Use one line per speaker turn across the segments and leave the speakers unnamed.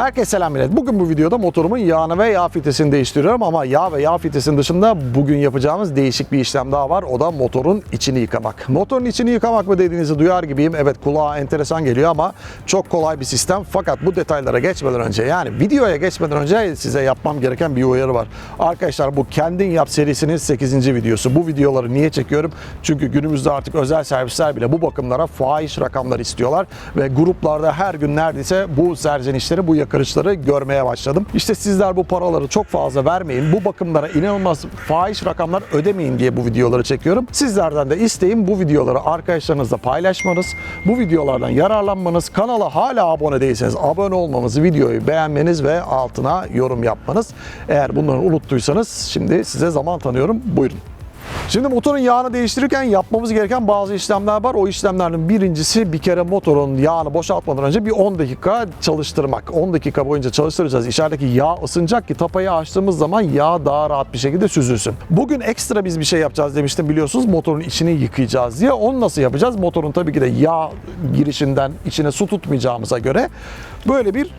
Herkese selam millet. Bugün bu videoda motorumun yağını ve yağ filtresini değiştiriyorum ama yağ ve yağ filtresinin dışında bugün yapacağımız değişik bir işlem daha var. O da motorun içini yıkamak. Motorun içini yıkamak mı dediğinizi duyar gibiyim. Evet kulağa enteresan geliyor ama çok kolay bir sistem. Fakat bu detaylara geçmeden önce yani videoya geçmeden önce size yapmam gereken bir uyarı var. Arkadaşlar bu Kendin Yap serisinin 8. videosu. Bu videoları niye çekiyorum? Çünkü günümüzde artık özel servisler bile bu bakımlara fahiş rakamlar istiyorlar ve gruplarda her gün neredeyse bu serzenişleri, bu yakarışları görmeye başladım. İşte sizler bu paraları çok fazla vermeyin, bu bakımlara inanılmaz fahiş rakamlar ödemeyin diye bu videoları çekiyorum. Sizlerden de isteğim bu videoları arkadaşlarınızla paylaşmanız, bu videolardan yararlanmanız, kanala hala abone değilseniz abone olmanız, videoyu beğenmeniz ve altına yorum yapmanız. Eğer bunları unuttuysanız şimdi size zaman tanıyorum. Buyurun. Şimdi motorun yağını değiştirirken yapmamız gereken bazı işlemler var. O işlemlerden birincisi bir kere motorun yağını boşaltmadan önce bir 10 dakika çalıştırmak. 10 dakika boyunca çalıştıracağız. İçerideki yağ ısınacak ki tapayı açtığımız zaman yağ daha rahat bir şekilde süzülsün. Bugün ekstra biz bir şey yapacağız demiştim biliyorsunuz. Motorun içini yıkayacağız diye. Onu nasıl yapacağız? Motorun tabii ki de yağ girişinden içine su tutmayacağımıza göre böyle bir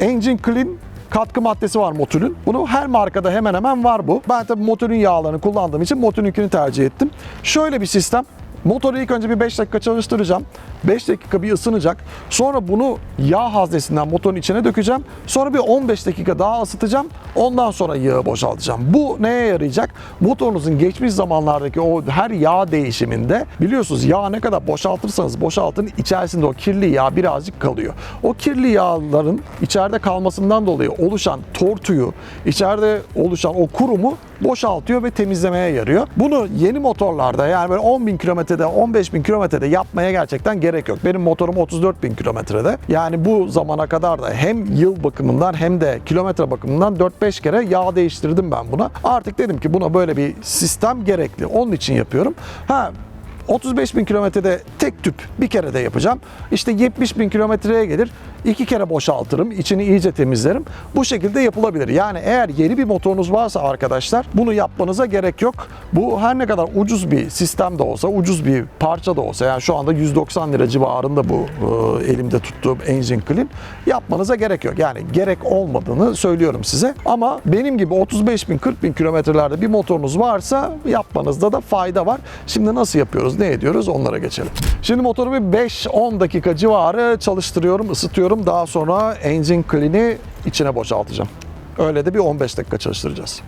engine clean katkı maddesi var Motul''ün. Bunu her markada hemen hemen var bu. Ben tabii Motul''ün yağlarını kullandığım için Motul''ünkini tercih ettim. Şöyle bir sistem. Motoru ilk önce bir 5 dakika çalıştıracağım. 5 dakika bir ısınacak. Sonra bunu yağ haznesinden motorun içine dökeceğim. Sonra bir 15 dakika daha ısıtacağım. Ondan sonra yağı boşaltacağım. Bu neye yarayacak? Motorunuzun geçmiş zamanlardaki o her yağ değişiminde biliyorsunuz yağ ne kadar boşaltırsanız boşaltın içerisinde o kirli yağ birazcık kalıyor. O kirli yağların içeride kalmasından dolayı oluşan tortuyu, içeride oluşan o kurumu boşaltıyor ve temizlemeye yarıyor. Bunu yeni motorlarda yani böyle 10 bin kilometrede, 15 bin kilometrede yapmaya gerçekten gerek yok. Benim motorum 34 bin kilometrede. Yani bu zamana kadar da hem yıl bakımından hem de kilometre bakımından 4-5 kere yağ değiştirdim ben buna. Artık dedim ki buna böyle bir sistem gerekli. Onun için yapıyorum. Ha 35 bin kilometrede tek tüp bir kere de yapacağım. İşte 70 bin kilometreye gelir iki kere boşaltırım, içini iyice temizlerim. Bu şekilde yapılabilir. Yani eğer yeni bir motorunuz varsa arkadaşlar bunu yapmanıza gerek yok. Bu her ne kadar ucuz bir sistem de olsa, ucuz bir parça da olsa yani şu anda 190 lira civarında bu e, elimde tuttuğum engine clean yapmanıza gerek yok. Yani gerek olmadığını söylüyorum size. Ama benim gibi 35 bin 40 bin kilometrelerde bir motorunuz varsa yapmanızda da fayda var. Şimdi nasıl yapıyoruz, ne ediyoruz onlara geçelim. Şimdi motoru bir 5-10 dakika civarı çalıştırıyorum, ısıtıyorum. Daha sonra engine clean'i içine boşaltacağım. Öyle de bir 15 dakika çalıştıracağız.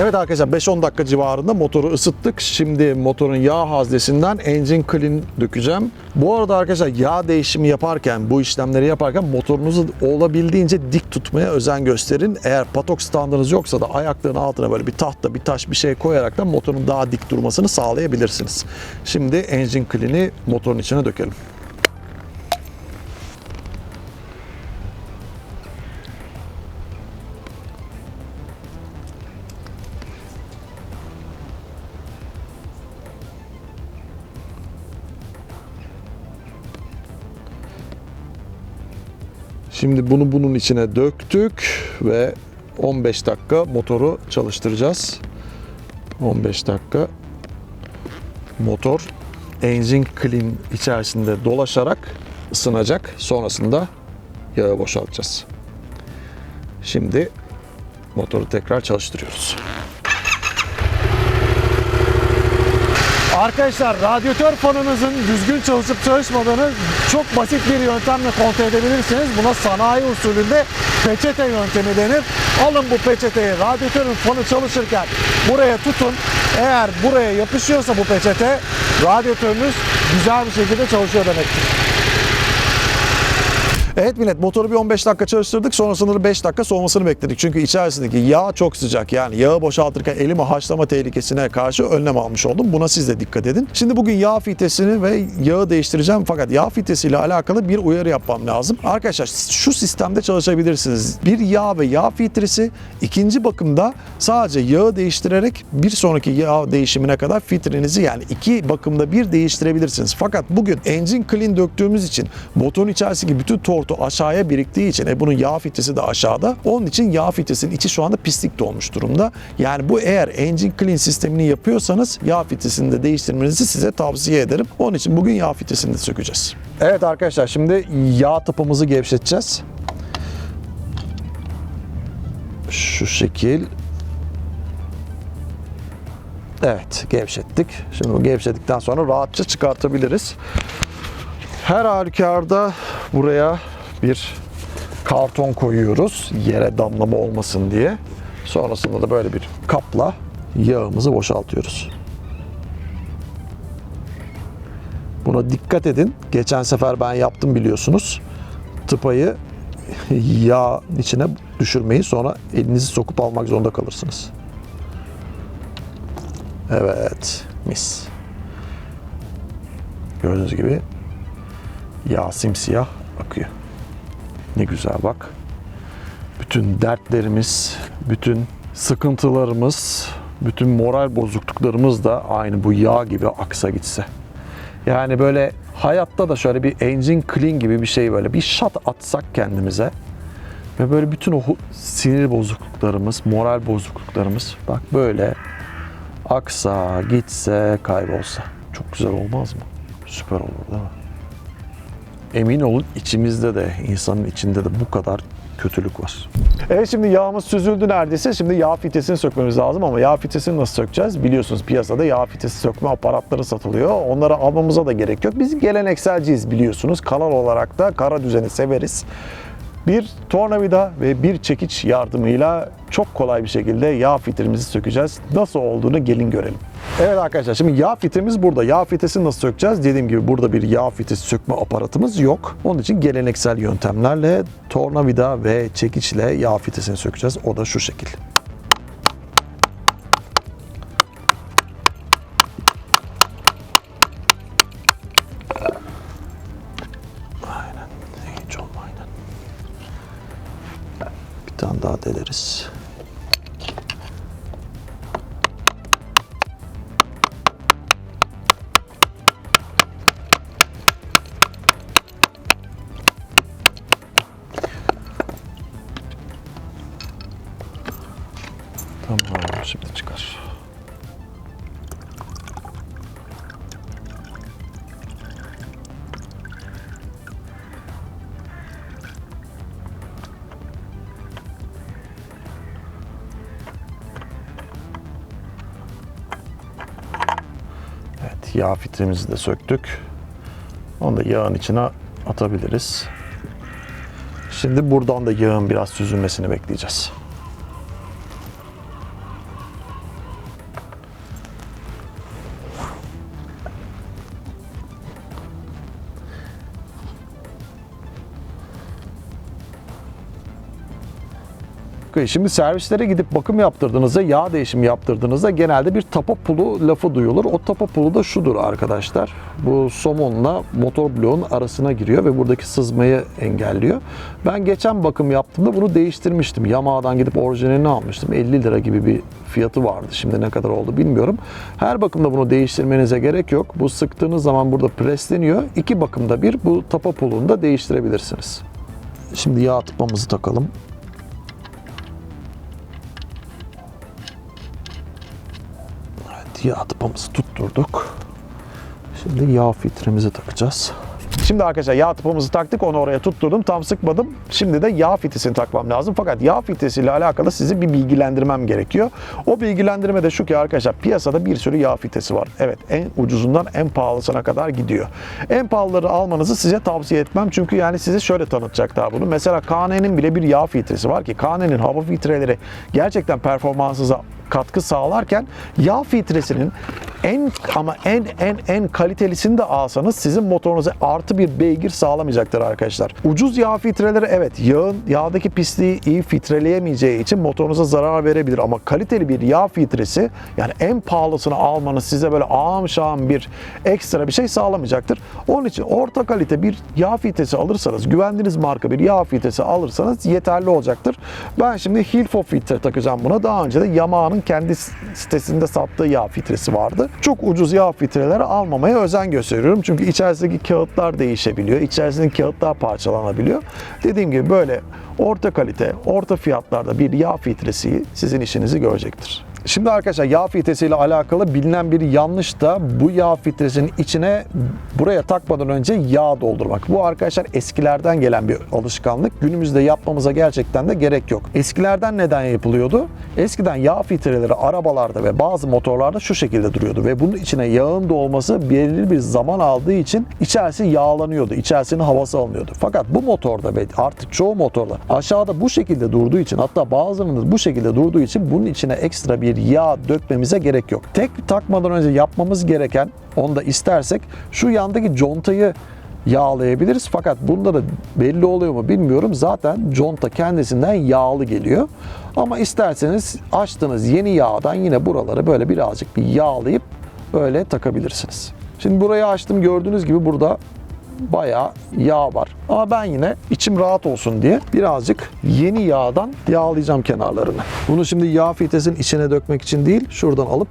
Evet arkadaşlar 5-10 dakika civarında motoru ısıttık. Şimdi motorun yağ haznesinden engine clean dökeceğim. Bu arada arkadaşlar yağ değişimi yaparken, bu işlemleri yaparken motorunuzu olabildiğince dik tutmaya özen gösterin. Eğer patok standınız yoksa da ayakların altına böyle bir tahta, bir taş bir şey koyarak da motorun daha dik durmasını sağlayabilirsiniz. Şimdi engine clean'i motorun içine dökelim. Şimdi bunu bunun içine döktük ve 15 dakika motoru çalıştıracağız. 15 dakika motor engine clean içerisinde dolaşarak ısınacak. Sonrasında yağı boşaltacağız. Şimdi motoru tekrar çalıştırıyoruz. Arkadaşlar radyatör fanınızın düzgün çalışıp çalışmadığını çok basit bir yöntemle kontrol edebilirsiniz. Buna sanayi usulünde peçete yöntemi denir. Alın bu peçeteyi radyatörün fanı çalışırken buraya tutun. Eğer buraya yapışıyorsa bu peçete radyatörünüz güzel bir şekilde çalışıyor demektir. Evet millet motoru bir 15 dakika çalıştırdık sonrasında da 5 dakika soğumasını bekledik. Çünkü içerisindeki yağ çok sıcak yani yağı boşaltırken elimi haşlama tehlikesine karşı önlem almış oldum. Buna siz de dikkat edin. Şimdi bugün yağ filtresini ve yağı değiştireceğim fakat yağ filtresiyle alakalı bir uyarı yapmam lazım. Arkadaşlar şu sistemde çalışabilirsiniz. Bir yağ ve yağ filtresi ikinci bakımda sadece yağı değiştirerek bir sonraki yağ değişimine kadar filtrenizi yani iki bakımda bir değiştirebilirsiniz. Fakat bugün engine clean döktüğümüz için motorun içerisindeki bütün tortu tortu aşağıya biriktiği için e bunun yağ filtresi de aşağıda. Onun için yağ filtresinin içi şu anda pislik dolmuş durumda. Yani bu eğer engine clean sistemini yapıyorsanız yağ filtresini de değiştirmenizi size tavsiye ederim. Onun için bugün yağ filtresini de sökeceğiz. Evet arkadaşlar şimdi yağ tıpamızı gevşeteceğiz. Şu şekil Evet gevşettik. Şimdi bu gevşedikten sonra rahatça çıkartabiliriz. Her halükarda buraya bir karton koyuyoruz yere damlama olmasın diye. Sonrasında da böyle bir kapla yağımızı boşaltıyoruz. Buna dikkat edin. Geçen sefer ben yaptım biliyorsunuz. Tıpayı yağ içine düşürmeyi sonra elinizi sokup almak zorunda kalırsınız. Evet, mis. Gördüğünüz gibi yağ simsiyah akıyor. Ne güzel bak. Bütün dertlerimiz, bütün sıkıntılarımız, bütün moral bozukluklarımız da aynı bu yağ gibi aksa gitse. Yani böyle hayatta da şöyle bir engine clean gibi bir şey böyle bir shot atsak kendimize ve böyle bütün o sinir bozukluklarımız, moral bozukluklarımız bak böyle aksa, gitse, kaybolsa. Çok güzel olmaz mı? Süper olur değil mi? Emin olun içimizde de, insanın içinde de bu kadar kötülük var. Evet şimdi yağımız süzüldü neredeyse. Şimdi yağ fitesini sökmemiz lazım ama yağ fitesini nasıl sökeceğiz? Biliyorsunuz piyasada yağ fitesi sökme aparatları satılıyor. Onları almamıza da gerek yok. Biz gelenekselciyiz biliyorsunuz. Kanal olarak da kara düzeni severiz. Bir tornavida ve bir çekiç yardımıyla çok kolay bir şekilde yağ filtremizi sökeceğiz. Nasıl olduğunu gelin görelim. Evet arkadaşlar şimdi yağ filtremiz burada. Yağ filtresini nasıl sökeceğiz? Dediğim gibi burada bir yağ filtresi sökme aparatımız yok. Onun için geleneksel yöntemlerle tornavida ve çekiçle yağ filtresini sökeceğiz. O da şu şekil. Tamam, şimdi çıkar. Evet, yağ filtremizi de söktük. Onu da yağın içine atabiliriz. Şimdi buradan da yağın biraz süzülmesini bekleyeceğiz. Okey, Şimdi servislere gidip bakım yaptırdığınızda, yağ değişimi yaptırdığınızda genelde bir tapa pulu lafı duyulur. O tapa pulu da şudur arkadaşlar. Bu somonla motor bloğun arasına giriyor ve buradaki sızmayı engelliyor. Ben geçen bakım yaptığımda bunu değiştirmiştim. Yamaha'dan gidip orijinalini almıştım. 50 lira gibi bir fiyatı vardı. Şimdi ne kadar oldu bilmiyorum. Her bakımda bunu değiştirmenize gerek yok. Bu sıktığınız zaman burada presleniyor. İki bakımda bir bu tapa pulunu da değiştirebilirsiniz. Şimdi yağ tıpamızı takalım. Yağ tıpamızı tutturduk. Şimdi yağ filtremizi takacağız. Şimdi arkadaşlar yağ tıpamızı taktık onu oraya tutturdum tam sıkmadım. Şimdi de yağ filtresini takmam lazım. Fakat yağ filtresiyle alakalı sizi bir bilgilendirmem gerekiyor. O bilgilendirme de şu ki arkadaşlar piyasada bir sürü yağ filtresi var. Evet en ucuzundan en pahalısına kadar gidiyor. En pahalıları almanızı size tavsiye etmem. Çünkü yani size şöyle tanıtacaklar bunu. Mesela KN'nin bile bir yağ filtresi var ki KN'nin hava filtreleri gerçekten performansınıza katkı sağlarken yağ filtresinin en ama en en en kalitelisini de alsanız sizin motorunuza artı bir beygir sağlamayacaktır arkadaşlar. Ucuz yağ filtreleri evet yağın yağdaki pisliği iyi filtreleyemeyeceği için motorunuza zarar verebilir ama kaliteli bir yağ filtresi yani en pahalısını almanız size böyle ağam şağım bir ekstra bir şey sağlamayacaktır. Onun için orta kalite bir yağ filtresi alırsanız güvendiğiniz marka bir yağ filtresi alırsanız yeterli olacaktır. Ben şimdi Hilfo filtre takacağım buna. Daha önce de Yamaha'nın kendi sitesinde sattığı yağ filtresi vardı. çok ucuz yağ filtreleri almamaya özen gösteriyorum. Çünkü içerisindeki kağıtlar değişebiliyor. İçerisindeki kağıtlar parçalanabiliyor. Dediğim gibi böyle orta kalite, orta fiyatlarda bir yağ filtresi sizin işinizi görecektir. Şimdi arkadaşlar yağ filtresiyle alakalı bilinen bir yanlış da bu yağ filtresinin içine buraya takmadan önce yağ doldurmak. Bu arkadaşlar eskilerden gelen bir alışkanlık. Günümüzde yapmamıza gerçekten de gerek yok. Eskilerden neden yapılıyordu? Eskiden yağ filtreleri arabalarda ve bazı motorlarda şu şekilde duruyordu ve bunun içine yağın dolması belirli bir zaman aldığı için içerisi yağlanıyordu. İçerisinin havası alınıyordu. Fakat bu motorda ve artık çoğu motorda aşağıda bu şekilde durduğu için hatta bazılarının da bu şekilde durduğu için bunun içine ekstra bir yağ dökmemize gerek yok. Tek takmadan önce yapmamız gereken onu da istersek şu yandaki contayı yağlayabiliriz. Fakat bunda da belli oluyor mu bilmiyorum. Zaten conta kendisinden yağlı geliyor. Ama isterseniz açtığınız yeni yağdan yine buraları böyle birazcık bir yağlayıp öyle takabilirsiniz. Şimdi burayı açtım gördüğünüz gibi burada bayağı yağ var. Ama ben yine içim rahat olsun diye birazcık yeni yağdan yağlayacağım kenarlarını. Bunu şimdi yağ filtresinin içine dökmek için değil, şuradan alıp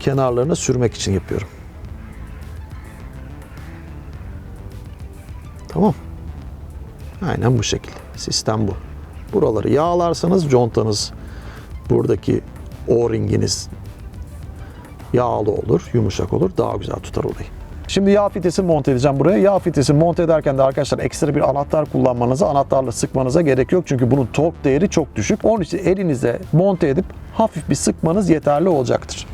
kenarlarına sürmek için yapıyorum. Tamam. Aynen bu şekilde. Sistem bu. Buraları yağlarsanız contanız buradaki o-ringiniz yağlı olur, yumuşak olur, daha güzel tutar orayı. Şimdi yağ fitesini monte edeceğim buraya. Yağ fitesini monte ederken de arkadaşlar ekstra bir anahtar kullanmanıza, anahtarla sıkmanıza gerek yok. Çünkü bunun tork değeri çok düşük. Onun için elinize monte edip hafif bir sıkmanız yeterli olacaktır.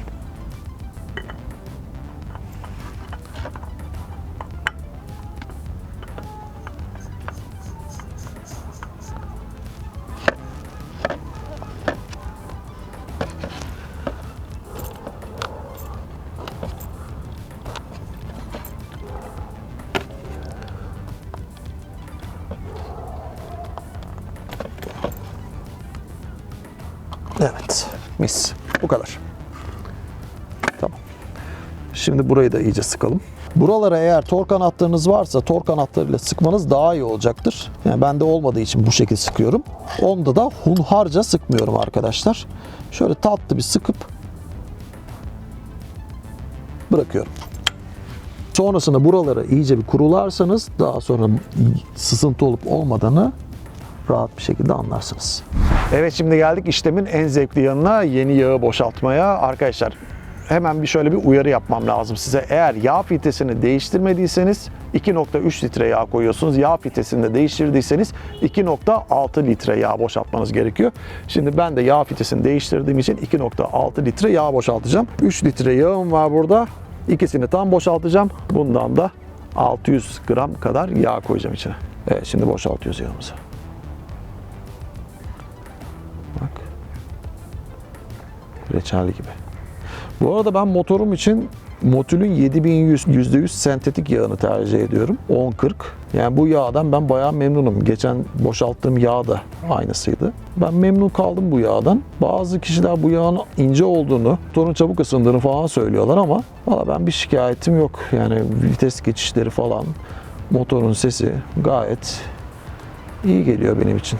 Evet, mis. Bu kadar. Tamam. Şimdi burayı da iyice sıkalım. Buralara eğer tork anahtarınız varsa tork anahtarıyla sıkmanız daha iyi olacaktır. Yani bende olmadığı için bu şekilde sıkıyorum. Onda da hunharca sıkmıyorum arkadaşlar. Şöyle tatlı bir sıkıp bırakıyorum. Sonrasında buraları iyice bir kurularsanız daha sonra sızıntı olup olmadığını rahat bir şekilde anlarsınız. Evet şimdi geldik işlemin en zevkli yanına yeni yağı boşaltmaya. Arkadaşlar hemen bir şöyle bir uyarı yapmam lazım size. Eğer yağ filtresini değiştirmediyseniz 2.3 litre yağ koyuyorsunuz. Yağ filtresini de değiştirdiyseniz 2.6 litre yağ boşaltmanız gerekiyor. Şimdi ben de yağ filtresini değiştirdiğim için 2.6 litre yağ boşaltacağım. 3 litre yağım var burada. İkisini tam boşaltacağım. Bundan da 600 gram kadar yağ koyacağım içine. Evet şimdi boşaltıyoruz yağımızı. Reçelli gibi. Bu arada ben motorum için Motil'in 7100 %100 sentetik yağını tercih ediyorum. 10-40. Yani bu yağdan ben bayağı memnunum. Geçen boşalttığım yağ da aynısıydı. Ben memnun kaldım bu yağdan. Bazı kişiler bu yağın ince olduğunu, motorun çabuk ısındığını falan söylüyorlar ama valla ben bir şikayetim yok. Yani vites geçişleri falan, motorun sesi gayet iyi geliyor benim için.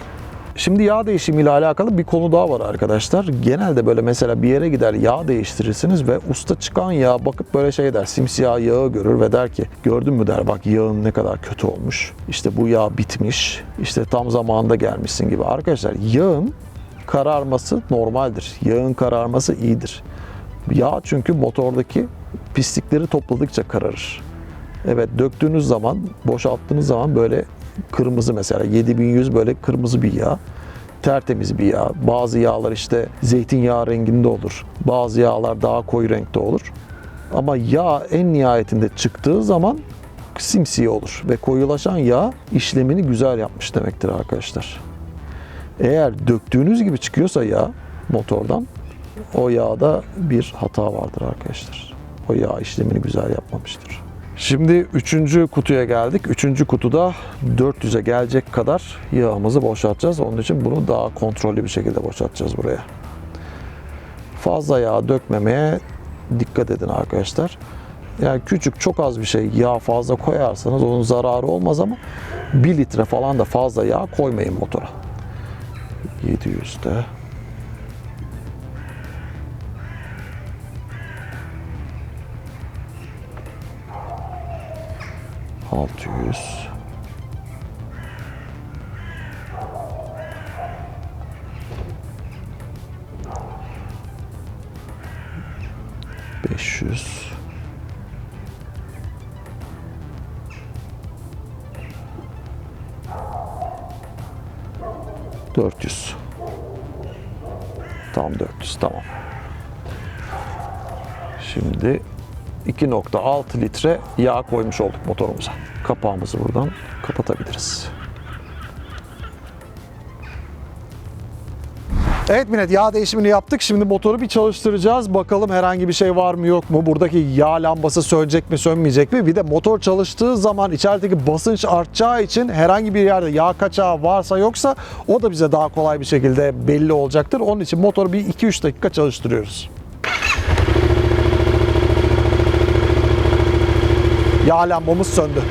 Şimdi yağ değişimiyle alakalı bir konu daha var arkadaşlar. Genelde böyle mesela bir yere gider yağ değiştirirsiniz ve usta çıkan yağ bakıp böyle şey der. Simsiyah yağı görür ve der ki gördün mü der bak yağın ne kadar kötü olmuş. İşte bu yağ bitmiş. İşte tam zamanında gelmişsin gibi. Arkadaşlar yağın kararması normaldir. Yağın kararması iyidir. Yağ çünkü motordaki pislikleri topladıkça kararır. Evet döktüğünüz zaman, boşalttığınız zaman böyle kırmızı mesela 7100 böyle kırmızı bir yağ. Tertemiz bir yağ. Bazı yağlar işte zeytinyağı renginde olur. Bazı yağlar daha koyu renkte olur. Ama yağ en nihayetinde çıktığı zaman simsiyah olur ve koyulaşan yağ işlemini güzel yapmış demektir arkadaşlar. Eğer döktüğünüz gibi çıkıyorsa yağ motordan o yağda bir hata vardır arkadaşlar. O yağ işlemini güzel yapmamıştır. Şimdi üçüncü kutuya geldik. Üçüncü kutuda 400'e gelecek kadar yağımızı boşaltacağız. Onun için bunu daha kontrollü bir şekilde boşaltacağız buraya. Fazla yağ dökmemeye dikkat edin arkadaşlar. Yani küçük çok az bir şey yağ fazla koyarsanız onun zararı olmaz ama 1 litre falan da fazla yağ koymayın motora. 700'de 600 500 400 Tam 400 tamam. Şimdi 2.6 litre yağ koymuş olduk motorumuza. Kapağımızı buradan kapatabiliriz. Evet Millet yağ değişimini yaptık. Şimdi motoru bir çalıştıracağız. Bakalım herhangi bir şey var mı yok mu? Buradaki yağ lambası sönecek mi sönmeyecek mi? Bir de motor çalıştığı zaman içerideki basınç artacağı için herhangi bir yerde yağ kaçağı varsa yoksa o da bize daha kolay bir şekilde belli olacaktır. Onun için motoru bir 2-3 dakika çalıştırıyoruz. Yağ lambamız söndü.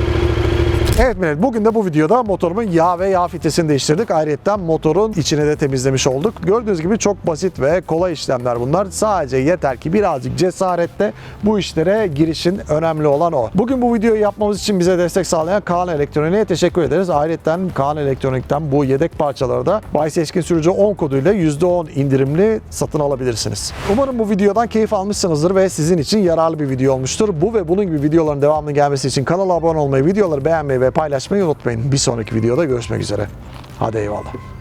Evet millet bugün de bu videoda motorumun yağ ve yağ filtresini değiştirdik. Ayrıca motorun içini de temizlemiş olduk. Gördüğünüz gibi çok basit ve kolay işlemler bunlar. Sadece yeter ki birazcık cesaretle bu işlere girişin önemli olan o. Bugün bu videoyu yapmamız için bize destek sağlayan Kaan Elektronik'e teşekkür ederiz. Ayrıca Kaan Elektronik'ten bu yedek parçaları da Bay Seçkin Sürücü 10 koduyla %10 indirimli satın alabilirsiniz. Umarım bu videodan keyif almışsınızdır ve sizin için yararlı bir video olmuştur. Bu ve bunun gibi videoların devamlı gelmesi için kanala abone olmayı, videoları beğenmeyi ve paylaşmayı unutmayın. Bir sonraki videoda görüşmek üzere. Hadi eyvallah.